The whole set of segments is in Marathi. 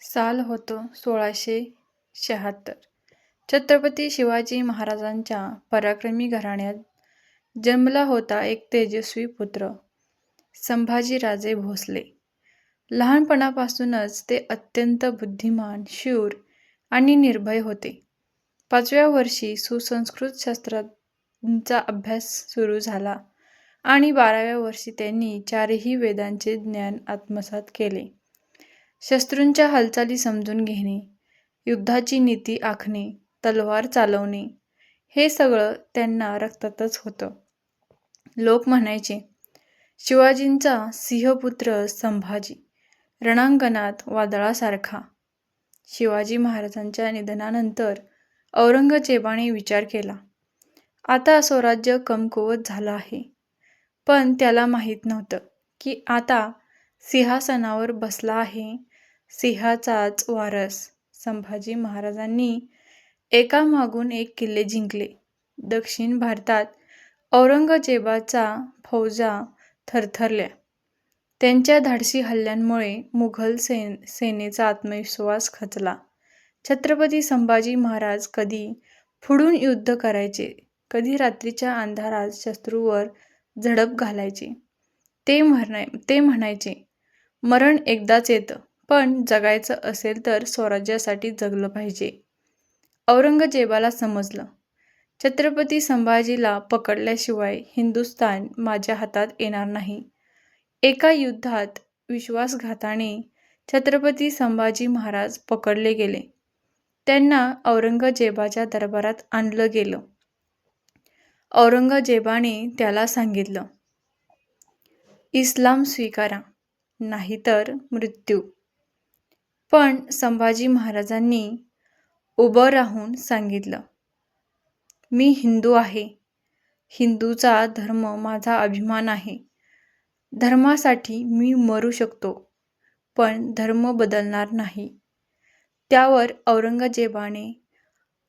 साल होतं सोळाशे शहात्तर. छत्रपती शिवाजी महाराजांच्या पराक्रमी घराण्यात जन्मला होता एक तेजस्वी पुत्र संभाजीराजे भोसले. लहानपणापासूनच ते अत्यंत बुद्धिमान, शूर आणि निर्भय होते. पाचव्या वर्षी सुसंस्कृत शास्त्रांचा अभ्यास सुरू झाला आणि बाराव्या वर्षी त्यांनी चारही वेदांचे ज्ञान आत्मसात केले. शत्रूंच्या हालचाली समजून घेणे, युद्धाची नीती आखणे, तलवार चालवणे हे सगळं त्यांना रक्तातच होतं. लोक म्हणायचे, शिवाजींचा सिंहपुत्र संभाजी रणांगणात वादळासारखा. शिवाजी महाराजांच्या निधनानंतर औरंगजेबाने विचार केला, आता स्वराज्य कमकुवत झालं आहे. पण त्याला माहीत नव्हतं की आता सिंहासनावर बसला आहे सिंहाचाच वारस. संभाजी महाराजांनी एकामागून एक किल्ले जिंकले. दक्षिण भारतात औरंगजेबाचा फौजा थरथरल्या. त्यांच्या धाडसी हल्ल्यांमुळे मुघल सेन सेनेचा आत्मविश्वास खचला. छत्रपती संभाजी महाराज कधी फुडून युद्ध करायचे, कधी रात्रीच्या अंधारात शत्रूवर झडप घालायचे. ते म्हणायचे, मरण एकदाच येतं, पण जगायचं असेल तर स्वराज्यासाठी जगलं पाहिजे. औरंगजेबाला समजलं, छत्रपती संभाजीला पकडल्याशिवाय हिंदुस्थान माझ्या हातात येणार नाही. एका युद्धात विश्वासघाताने छत्रपती संभाजी महाराज पकडले गेले. त्यांना औरंगजेबाच्या दरबारात आणलं गेलं. औरंगजेबाने त्याला सांगितलं, इस्लाम स्वीकारा, नाहीतर मृत्यू. पण संभाजी महाराजांनी उभं राहून सांगितलं, मी हिंदू आहे. हिंदूचा धर्म माझा अभिमान आहे. धर्मासाठी मी मरू शकतो, पण धर्म बदलणार नाही. त्यावर औरंगजेबाने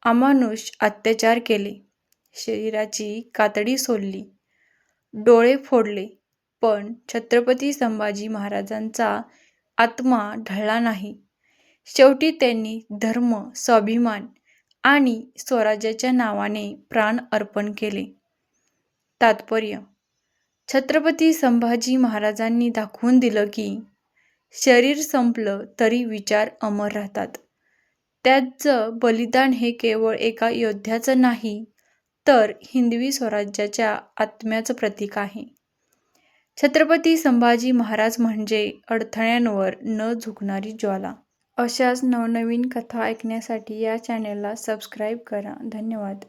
अमानुष अत्याचार केले. शरीराची कातडी सोडली डोळे फोडले, पण छत्रपती संभाजी महाराजांचा आत्मा ढळला नाही. शेवटी त्यांनी धर्म, स्वाभिमान आणि स्वराज्याच्या नावाने प्राण अर्पण केले. तात्पर्य छत्रपती संभाजी महाराजांनी दाखवून दिलं की, शरीर संपलं तरी विचार अमर राहतात. त्याचं बलिदान हे केवळ एका योद्ध्याचं नाही, तर हिंदवी स्वराज्याच्या आत्म्याचं प्रतीक आहे. छत्रपती संभाजी महाराज म्हणजे अडथळ्यांवर न झुकणारी ज्वाला. अशाच नवनवीन कथा ऐकण्यासाठी या चॅनलला सबस्क्राईब करा. धन्यवाद.